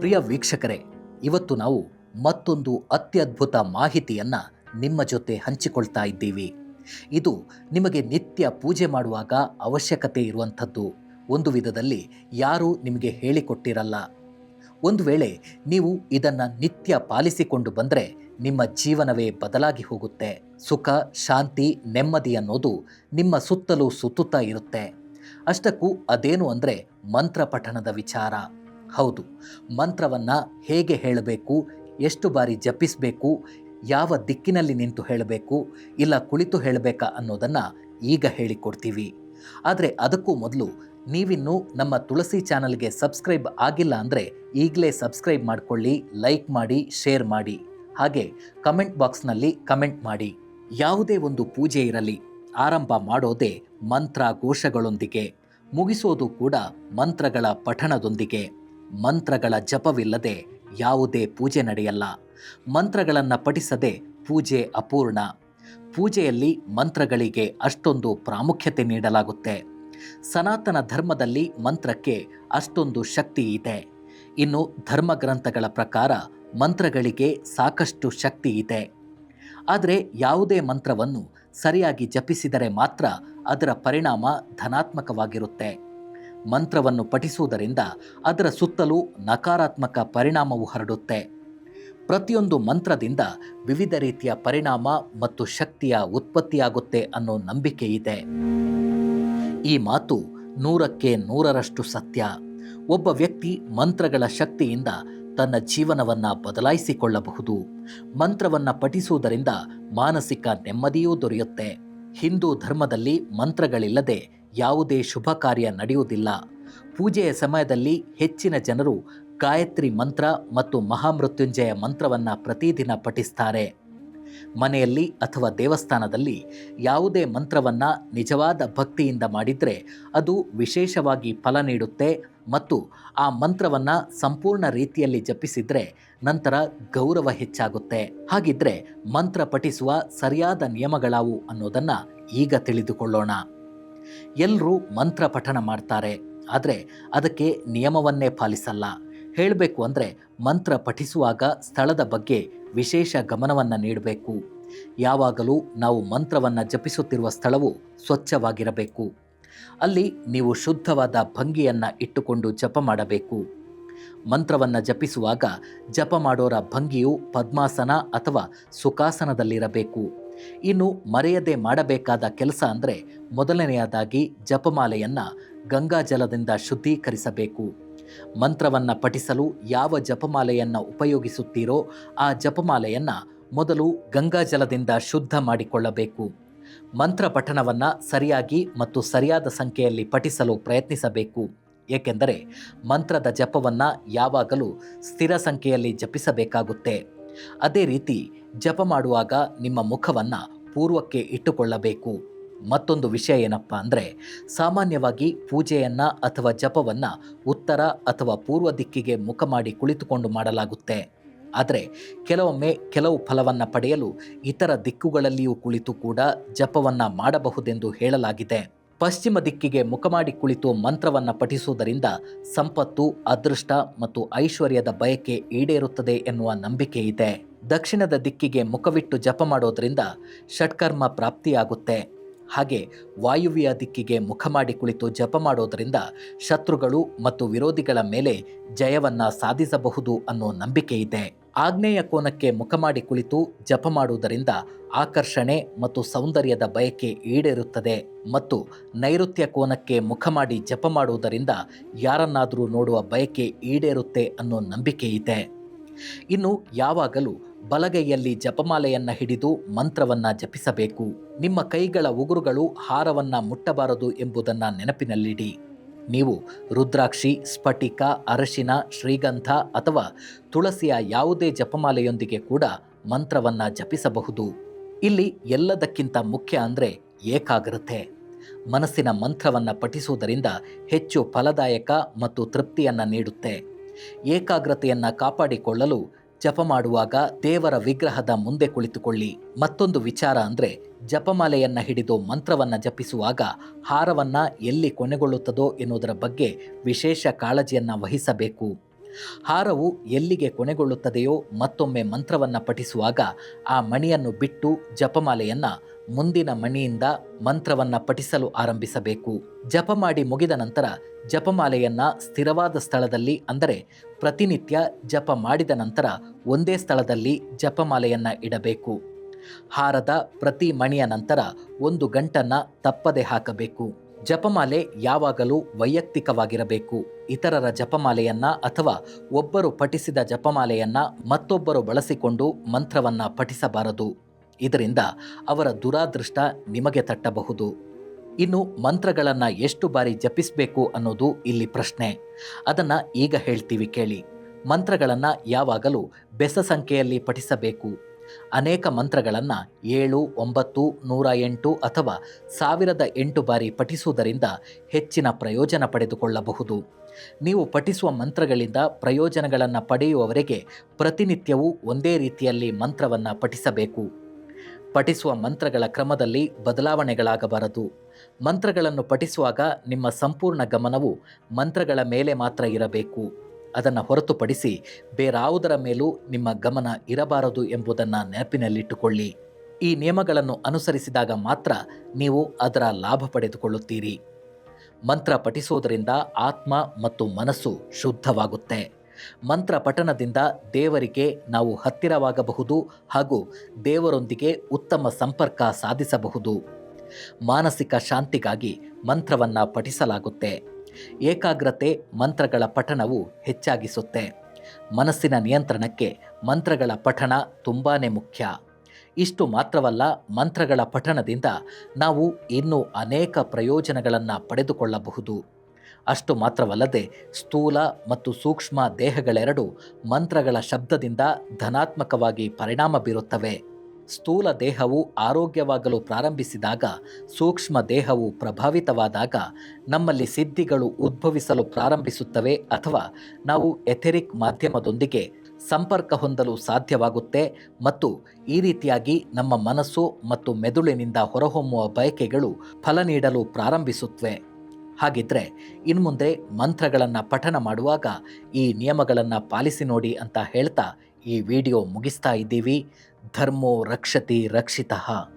ಪ್ರಿಯ ವೀಕ್ಷಕರೇ, ಇವತ್ತು ನಾವು ಮತ್ತೊಂದು ಅತ್ಯದ್ಭುತ ಮಾಹಿತಿಯನ್ನ ನಿಮ್ಮ ಜೊತೆ ಹಂಚಿಕೊಳ್ತಾ ಇದ್ದೀವಿ. ಇದು ನಿಮಗೆ ನಿತ್ಯ ಪೂಜೆ ಮಾಡುವಾಗ ಅವಶ್ಯಕತೆ ಇರುವಂಥದ್ದು. ಒಂದು ವಿಧದಲ್ಲಿ ಯಾರೂ ನಿಮಗೆ ಹೇಳಿಕೊಟ್ಟಿರಲ್ಲ. ಒಂದು ವೇಳೆ ನೀವು ಇದನ್ನು ನಿತ್ಯ ಪಾಲಿಸಿಕೊಂಡು ಬಂದರೆ ನಿಮ್ಮ ಜೀವನವೇ ಬದಲಾಗಿ ಹೋಗುತ್ತೆ. ಸುಖ, ಶಾಂತಿ, ನೆಮ್ಮದಿ ಅನ್ನೋದು ನಿಮ್ಮ ಸುತ್ತಲೂ ಸುತ್ತುತ್ತಾ ಇರುತ್ತೆ. ಅಷ್ಟಕ್ಕೂ ಅದೇನು ಅಂದರೆ ಮಂತ್ರ ಪಠಣದ ವಿಚಾರ. ಹೌದು, ಮಂತ್ರವನ್ನು ಹೇಗೆ ಹೇಳಬೇಕು, ಎಷ್ಟು ಬಾರಿ ಜಪಿಸಬೇಕು, ಯಾವ ದಿಕ್ಕಿನಲ್ಲಿ ನಿಂತು ಹೇಳಬೇಕು, ಇಲ್ಲ ಕುಳಿತು ಹೇಳಬೇಕಾ ಅನ್ನೋದನ್ನು ಈಗ ಹೇಳಿಕೊಡ್ತೀವಿ. ಆದರೆ ಅದಕ್ಕೂ ಮೊದಲು ನೀವಿನ್ನೂ ನಮ್ಮ ತುಳಸಿ ಚಾನಲ್ಗೆ ಸಬ್ಸ್ಕ್ರೈಬ್ ಆಗಿಲ್ಲ ಅಂದರೆ ಈಗಲೇ ಸಬ್ಸ್ಕ್ರೈಬ್ ಮಾಡಿಕೊಳ್ಳಿ, ಲೈಕ್ ಮಾಡಿ, ಶೇರ್ ಮಾಡಿ. ಹಾಗೆ ಕಮೆಂಟ್ ಬಾಕ್ಸ್ನಲ್ಲಿ ಕಮೆಂಟ್ ಮಾಡಿ. ಯಾವುದೇ ಒಂದು ಪೂಜೆ ಇರಲಿ, ಆರಂಭ ಮಾಡೋದೇ ಮಂತ್ರ ಘೋಷಗಳೊಂದಿಗೆ ಮುಗಿಸೋದು ಕೂಡ ಮಂತ್ರಗಳ ಪಠಣದೊಂದಿಗೆ. ಮಂತ್ರಗಳ ಜಪವಿಲ್ಲದೆ ಯಾವುದೇ ಪೂಜೆ ನಡೆಯಲ್ಲ. ಮಂತ್ರಗಳನ್ನು ಪಠಿಸದೆ ಪೂಜೆ ಅಪೂರ್ಣ. ಪೂಜೆಯಲ್ಲಿ ಮಂತ್ರಗಳಿಗೆ ಅಷ್ಟೊಂದು ಪ್ರಾಮುಖ್ಯತೆ ನೀಡಲಾಗುತ್ತೆ. ಸನಾತನ ಧರ್ಮದಲ್ಲಿ ಮಂತ್ರಕ್ಕೆ ಅಷ್ಟೊಂದು ಶಕ್ತಿ ಇದೆ. ಇನ್ನು ಧರ್ಮಗ್ರಂಥಗಳ ಪ್ರಕಾರ ಮಂತ್ರಗಳಿಗೆ ಸಾಕಷ್ಟು ಶಕ್ತಿ ಇದೆ. ಆದರೆ ಯಾವುದೇ ಮಂತ್ರವನ್ನು ಸರಿಯಾಗಿ ಜಪಿಸಿದರೆ ಮಾತ್ರ ಅದರ ಪರಿಣಾಮ ಧನಾತ್ಮಕವಾಗಿರುತ್ತೆ. ಮಂತ್ರವನ್ನು ಪಠಿಸುವುದರಿಂದ ಅದರ ಸುತ್ತಲೂ ನಕಾರಾತ್ಮಕ ಪರಿಣಾಮವು ಹರಡುತ್ತೆ. ಪ್ರತಿಯೊಂದು ಮಂತ್ರದಿಂದ ವಿವಿಧ ರೀತಿಯ ಪರಿಣಾಮ ಮತ್ತು ಶಕ್ತಿಯ ಉತ್ಪತ್ತಿಯಾಗುತ್ತೆ ಅನ್ನೋ ನಂಬಿಕೆ ಇದೆ. ಈ ಮಾತು ನೂರಕ್ಕೆ ನೂರರಷ್ಟು ಸತ್ಯ. ಒಬ್ಬ ವ್ಯಕ್ತಿ ಮಂತ್ರಗಳ ಶಕ್ತಿಯಿಂದ ತನ್ನ ಜೀವನವನ್ನು ಬದಲಾಯಿಸಿಕೊಳ್ಳಬಹುದು. ಮಂತ್ರವನ್ನು ಪಠಿಸುವುದರಿಂದ ಮಾನಸಿಕ ನೆಮ್ಮದಿಯೂ ದೊರೆಯುತ್ತೆ. ಹಿಂದೂ ಧರ್ಮದಲ್ಲಿ ಮಂತ್ರಗಳಿಲ್ಲದೆ ಯಾವುದೇ ಶುಭ ಕಾರ್ಯ ನಡೆಯುವುದಿಲ್ಲ. ಪೂಜೆಯ ಸಮಯದಲ್ಲಿ ಹೆಚ್ಚಿನ ಜನರು ಗಾಯತ್ರಿ ಮಂತ್ರ ಮತ್ತು ಮಹಾಮೃತ್ಯುಂಜಯ ಮಂತ್ರವನ್ನು ಪ್ರತಿದಿನ ಪಠಿಸ್ತಾರೆ. ಮನೆಯಲ್ಲಿ ಅಥವಾ ದೇವಸ್ಥಾನದಲ್ಲಿ ಯಾವುದೇ ಮಂತ್ರವನ್ನ ನಿಜವಾದ ಭಕ್ತಿಯಿಂದ ಮಾಡಿದರೆ ಅದು ವಿಶೇಷವಾಗಿ ಫಲ ನೀಡುತ್ತೆ ಮತ್ತು ಆ ಮಂತ್ರವನ್ನ ಸಂಪೂರ್ಣ ರೀತಿಯಲ್ಲಿ ಜಪಿಸಿದರೆ ನಂತರ ಗೌರವ ಹೆಚ್ಚಾಗುತ್ತೆ. ಹಾಗಿದ್ರೆ ಮಂತ್ರ ಪಠಿಸುವ ಸರಿಯಾದ ನಿಯಮಗಳಾವು ಅನ್ನೋದನ್ನು ಈಗ ತಿಳಿದುಕೊಳ್ಳೋಣ. ಎಲ್ಲರೂ ಮಂತ್ರ ಪಠಣ ಮಾಡ್ತಾರೆ. ಆದರೆ ಅದಕ್ಕೆ ನಿಯಮವನ್ನೇ ಪಾಲಿಸಲ್ಲ. ಹೇಳಬೇಕು ಅಂದರೆ ಮಂತ್ರ ಪಠಿಸುವಾಗ ಸ್ಥಳದ ಬಗ್ಗೆ ವಿಶೇಷ ಗಮನವನ್ನು ನೀಡಬೇಕು. ಯಾವಾಗಲೂ ನಾವು ಮಂತ್ರವನ್ನು ಜಪಿಸುತ್ತಿರುವ ಸ್ಥಳವು ಸ್ವಚ್ಛವಾಗಿರಬೇಕು. ಅಲ್ಲಿ ನೀವು ಶುದ್ಧವಾದ ಭಂಗಿಯನ್ನು ಇಟ್ಟುಕೊಂಡು ಜಪ ಮಾಡಬೇಕು. ಮಂತ್ರವನ್ನು ಜಪಿಸುವಾಗ ಜಪ ಮಾಡೋರ ಭಂಗಿಯು ಪದ್ಮಾಸನ ಅಥವಾ ಸುಖಾಸನದಲ್ಲಿರಬೇಕು. ಇನ್ನು ಮರೆಯದೆ ಮಾಡಬೇಕಾದ ಕೆಲಸ ಅಂದರೆ ಮೊದಲನೆಯದಾಗಿ ಜಪಮಾಲೆಯನ್ನು ಗಂಗಾಜಲದಿಂದ ಶುದ್ಧೀಕರಿಸಬೇಕು. ಮಂತ್ರವನ್ನು ಪಠಿಸಲು ಯಾವ ಜಪಮಾಲೆಯನ್ನು ಉಪಯೋಗಿಸುತ್ತೀರೋ ಆ ಜಪಮಾಲೆಯನ್ನು ಮೊದಲು ಗಂಗಾಜಲದಿಂದ ಶುದ್ಧ ಮಾಡಿಕೊಳ್ಳಬೇಕು. ಮಂತ್ರ ಪಠಣವನ್ನು ಸರಿಯಾಗಿ ಮತ್ತು ಸರಿಯಾದ ಸಂಖ್ಯೆಯಲ್ಲಿ ಪಠಿಸಲು ಪ್ರಯತ್ನಿಸಬೇಕು. ಏಕೆಂದರೆ ಮಂತ್ರದ ಜಪವನ್ನು ಯಾವಾಗಲೂ ಸ್ಥಿರ ಸಂಖ್ಯೆಯಲ್ಲಿ ಜಪಿಸಬೇಕಾಗುತ್ತೆ. ಅದೇ ರೀತಿ ಜಪ ಮಾಡುವಾಗ ನಿಮ್ಮ ಮುಖವನ್ನು ಪೂರ್ವಕ್ಕೆ ಇಟ್ಟುಕೊಳ್ಳಬೇಕು. ಮತ್ತೊಂದು ವಿಷಯ ಏನಪ್ಪ ಅಂದರೆ, ಸಾಮಾನ್ಯವಾಗಿ ಪೂಜೆಯನ್ನು ಅಥವಾ ಜಪವನ್ನು ಉತ್ತರ ಅಥವಾ ಪೂರ್ವ ದಿಕ್ಕಿಗೆ ಮುಖ ಮಾಡಿ ಕುಳಿತುಕೊಂಡು ಮಾಡಲಾಗುತ್ತೆ. ಆದರೆ, ಕೆಲವೊಮ್ಮೆ ಕೆಲವು ಫಲವನ್ನು ಪಡೆಯಲು ಇತರ ದಿಕ್ಕುಗಳಲ್ಲಿಯೂ ಕುಳಿತು ಕೂಡ ಜಪವನ್ನು ಮಾಡಬಹುದೆಂದು ಹೇಳಲಾಗಿದೆ. ಪಶ್ಚಿಮ ದಿಕ್ಕಿಗೆ ಮುಖ ಮಾಡಿ ಕುಳಿತು ಮಂತ್ರವನ್ನು ಪಠಿಸುವುದರಿಂದ ಸಂಪತ್ತು, ಅದೃಷ್ಟ ಮತ್ತು ಐಶ್ವರ್ಯದ ಬಯಕೆ ಈಡೇರುತ್ತದೆ ಎನ್ನುವ ನಂಬಿಕೆ ಇದೆ. ದಕ್ಷಿಣದ ದಿಕ್ಕಿಗೆ ಮುಖವಿಟ್ಟು ಜಪ ಮಾಡೋದ್ರಿಂದ ಷಟ್ಕರ್ಮ ಪ್ರಾಪ್ತಿಯಾಗುತ್ತೆ. ಹಾಗೆ ವಾಯುವ್ಯ ದಿಕ್ಕಿಗೆ ಮುಖ ಮಾಡಿ ಕುಳಿತು ಜಪ ಮಾಡೋದರಿಂದ ಶತ್ರುಗಳು ಮತ್ತು ವಿರೋಧಿಗಳ ಮೇಲೆ ಜಯವನ್ನ ಸಾಧಿಸಬಹುದು ಅನ್ನೋ ನಂಬಿಕೆ ಇದೆ. ಆಗ್ನೇಯ ಕೋನಕ್ಕೆ ಮುಖ ಮಾಡಿ ಕುಳಿತು ಜಪ ಮಾಡುವುದರಿಂದ ಆಕರ್ಷಣೆ ಮತ್ತು ಸೌಂದರ್ಯದ ಬಯಕೆ ಈಡೇರುತ್ತದೆ ಮತ್ತು ನೈಋತ್ಯ ಕೋನಕ್ಕೆ ಮುಖ ಮಾಡಿ ಜಪ ಮಾಡುವುದರಿಂದ ಯಾರನ್ನಾದರೂ ನೋಡುವ ಬಯಕೆ ಈಡೇರುತ್ತೆ ಅನ್ನೋ ನಂಬಿಕೆ ಇದೆ. ಇನ್ನು ಯಾವಾಗಲೂ ಬಲಗೈಯಲ್ಲಿ ಜಪಮಾಲೆಯನ್ನ ಹಿಡಿದು ಮಂತ್ರವನ್ನ ಜಪಿಸಬೇಕು. ನಿಮ್ಮ ಕೈಗಳ ಉಗುರುಗಳು ಹಾರವನ್ನ ಮುಟ್ಟಬಾರದು ಎಂಬುದನ್ನು ನೆನಪಿನಲ್ಲಿಡಿ. ನೀವು ರುದ್ರಾಕ್ಷಿ, ಸ್ಫಟಿಕ, ಅರಶಿನ, ಶ್ರೀಗಂಧ ಅಥವಾ ತುಳಸಿಯ ಯಾವುದೇ ಜಪಮಾಲೆಯೊಂದಿಗೆ ಕೂಡ ಮಂತ್ರವನ್ನ ಜಪಿಸಬಹುದು. ಇಲ್ಲಿ ಎಲ್ಲದಕ್ಕಿಂತ ಮುಖ್ಯ ಅಂದರೆ ಏಕಾಗ್ರತೆ. ಮನಸ್ಸಿನ ಮಂತ್ರವನ್ನ ಪಠಿಸುವುದರಿಂದ ಹೆಚ್ಚು ಫಲದಾಯಕ ಮತ್ತು ತೃಪ್ತಿಯನ್ನ ನೀಡುತ್ತೆ. ಏಕಾಗ್ರತೆಯನ್ನು ಕಾಪಾಡಿಕೊಳ್ಳಲು ಜಪ ಮಾಡುವಾಗ ದೇವರ ವಿಗ್ರಹದ ಮುಂದೆ ಕುಳಿತುಕೊಳ್ಳಿ. ಮತ್ತೊಂದು ವಿಚಾರ ಅಂದರೆ, ಜಪಮಾಲೆಯನ್ನ ಹಿಡಿದು ಮಂತ್ರವನ್ನ ಜಪಿಸುವಾಗ ಹಾರವನ್ನ ಎಲ್ಲಿ ಕೊನೆಗೊಳ್ಳುತ್ತದೋ ಎನ್ನುವುದರ ಬಗ್ಗೆ ವಿಶೇಷ ಕಾಳಜಿಯನ್ನ ವಹಿಸಬೇಕು. ಹಾರವು ಎಲ್ಲಿಗೆ ಕೊನೆಗೊಳ್ಳುತ್ತದೆಯೋ ಮತ್ತೊಮ್ಮೆ ಮಂತ್ರವನ್ನು ಪಠಿಸುವಾಗ ಆ ಮಣಿಯನ್ನು ಬಿಟ್ಟು ಜಪಮಾಲೆಯನ್ನ ಮುಂದಿನ ಮಣಿಯಿಂದ ಮಂತ್ರವನ್ನ ಪಠಿಸಲು ಆರಂಭಿಸಬೇಕು. ಜಪ ಮಾಡಿ ಮುಗಿದ ನಂತರ ಜಪಮಾಲೆಯನ್ನ ಸ್ಥಿರವಾದ ಸ್ಥಳದಲ್ಲಿ ಅಂದರೆ ಪ್ರತಿನಿತ್ಯ ಜಪ ಮಾಡಿದ ನಂತರ ಒಂದೇ ಸ್ಥಳದಲ್ಲಿ ಜಪಮಾಲೆಯನ್ನ ಇಡಬೇಕು. ಹಾರದ ಪ್ರತಿ ಮಣಿಯ ನಂತರ ಒಂದು ಗಂಟನ್ನ ತಪ್ಪದೆ ಹಾಕಬೇಕು. ಜಪಮಾಲೆ ಯಾವಾಗಲೂ ವೈಯಕ್ತಿಕವಾಗಿರಬೇಕು. ಇತರರ ಜಪಮಾಲೆಯನ್ನ ಅಥವಾ ಒಬ್ಬರು ಪಠಿಸಿದ ಜಪಮಾಲೆಯನ್ನ ಮತ್ತೊಬ್ಬರು ಬಳಸಿಕೊಂಡು ಮಂತ್ರವನ್ನ ಪಠಿಸಬಾರದು. ಇದರಿಂದ ಅವರ ದುರಾದೃಷ್ಟ ನಿಮಗೆ ತಟ್ಟಬಹುದು. ಇನ್ನು ಮಂತ್ರಗಳನ್ನು ಎಷ್ಟು ಬಾರಿ ಜಪಿಸಬೇಕು ಅನ್ನೋದು ಇಲ್ಲಿ ಪ್ರಶ್ನೆ. ಅದನ್ನು ಈಗ ಹೇಳ್ತೀವಿ ಕೇಳಿ. ಮಂತ್ರಗಳನ್ನು ಯಾವಾಗಲೂ ಬೆಸ ಸಂಖ್ಯೆಯಲ್ಲಿ ಪಠಿಸಬೇಕು. ಅನೇಕ ಮಂತ್ರಗಳನ್ನು ಏಳು, ಒಂಬತ್ತು, ನೂರ ಎಂಟು ಅಥವಾ ಸಾವಿರದ ಎಂಟು ಬಾರಿ ಪಠಿಸುವುದರಿಂದ ಹೆಚ್ಚಿನ ಪ್ರಯೋಜನ ಪಡೆದುಕೊಳ್ಳಬಹುದು. ನೀವು ಪಠಿಸುವ ಮಂತ್ರಗಳಿಂದ ಪ್ರಯೋಜನಗಳನ್ನು ಪಡೆಯುವವರೆಗೆ ಪ್ರತಿನಿತ್ಯವೂ ಒಂದೇ ರೀತಿಯಲ್ಲಿ ಮಂತ್ರವನ್ನು ಪಠಿಸಬೇಕು. ಪಠಿಸುವ ಮಂತ್ರಗಳ ಕ್ರಮದಲ್ಲಿ ಬದಲಾವಣೆಗಳಾಗಬಾರದು. ಮಂತ್ರಗಳನ್ನು ಪಠಿಸುವಾಗ ನಿಮ್ಮ ಸಂಪೂರ್ಣ ಗಮನವು ಮಂತ್ರಗಳ ಮೇಲೆ ಮಾತ್ರ ಇರಬೇಕು. ಅದನ್ನು ಹೊರತುಪಡಿಸಿ ಬೇರಾವುದರ ಮೇಲೂ ನಿಮ್ಮ ಗಮನ ಇರಬಾರದು ಎಂಬುದನ್ನು ನೆನಪಿನಲ್ಲಿಟ್ಟುಕೊಳ್ಳಿ. ಈ ನಿಯಮಗಳನ್ನು ಅನುಸರಿಸಿದಾಗ ಮಾತ್ರ ನೀವು ಅದರ ಲಾಭ ಪಡೆದುಕೊಳ್ಳುತ್ತೀರಿ. ಮಂತ್ರ ಪಠಿಸುವುದರಿಂದ ಆತ್ಮ ಮತ್ತು ಮನಸ್ಸು ಶುದ್ಧವಾಗುತ್ತೆ. ಮಂತ್ರ ಪಠನದಿಂದ ದೇವರಿಗೆ ನಾವು ಹತ್ತಿರವಾಗಬಹುದು ಹಾಗೂ ದೇವರೊಂದಿಗೆ ಉತ್ತಮ ಸಂಪರ್ಕ ಸಾಧಿಸಬಹುದು. ಮಾನಸಿಕ ಶಾಂತಿಗಾಗಿ ಮಂತ್ರವನ್ನು ಪಠಿಸಲಾಗುತ್ತೆ. ಏಕಾಗ್ರತೆ ಮಂತ್ರಗಳ ಪಠಣವು ಹೆಚ್ಚಾಗಿಸುತ್ತೆ. ಮನಸ್ಸಿನ ನಿಯಂತ್ರಣಕ್ಕೆ ಮಂತ್ರಗಳ ಪಠಣ ತುಂಬಾ ಮುಖ್ಯ. ಇಷ್ಟು ಮಾತ್ರವಲ್ಲ, ಮಂತ್ರಗಳ ಪಠಣದಿಂದ ನಾವು ಇನ್ನೂ ಅನೇಕ ಪ್ರಯೋಜನಗಳನ್ನು ಪಡೆದುಕೊಳ್ಳಬಹುದು. ಅಷ್ಟು ಮಾತ್ರವಲ್ಲದೆ ಸ್ಥೂಲ ಮತ್ತು ಸೂಕ್ಷ್ಮ ದೇಹಗಳೆರಡು ಮಂತ್ರಗಳ ಶಬ್ದದಿಂದ ಧನಾತ್ಮಕವಾಗಿ ಪರಿಣಾಮ ಬೀರುತ್ತವೆ. ಸ್ಥೂಲ ದೇಹವು ಆರೋಗ್ಯವಾಗಲು ಪ್ರಾರಂಭಿಸಿದಾಗ, ಸೂಕ್ಷ್ಮ ದೇಹವು ಪ್ರಭಾವಿತವಾದಾಗ ನಮ್ಮಲ್ಲಿ ಸಿದ್ಧಿಗಳು ಉದ್ಭವಿಸಲು ಪ್ರಾರಂಭಿಸುತ್ತವೆ ಅಥವಾ ನಾವು ಎಥೆರಿಕ್ ಮಾಧ್ಯಮದೊಂದಿಗೆ ಸಂಪರ್ಕ ಹೊಂದಲು ಸಾಧ್ಯವಾಗುತ್ತೆ ಮತ್ತು ಈ ರೀತಿಯಾಗಿ ನಮ್ಮ ಮನಸ್ಸು ಮತ್ತು ಮೆದುಳಿನಿಂದ ಹೊರಹೊಮ್ಮುವ ಬಯಕೆಗಳು ಫಲ ನೀಡಲು ಪ್ರಾರಂಭಿಸುತ್ತವೆ. ಹಾಗಿದ್ರೆ ಇನ್ಮುಂದೆ ಮಂತ್ರಗಳನ್ನು ಪಠನ ಮಾಡುವಾಗ ಈ ನಿಯಮಗಳನ್ನು ಪಾಲಿಸಿ ನೋಡಿ ಅಂತ ಹೇಳ್ತಾ ಈ ವಿಡಿಯೋ ಮುಗಿಸ್ತಾ ಇದ್ದೀವಿ. ಧರ್ಮೋ ರಕ್ಷತಿ ರಕ್ಷಿತಃ.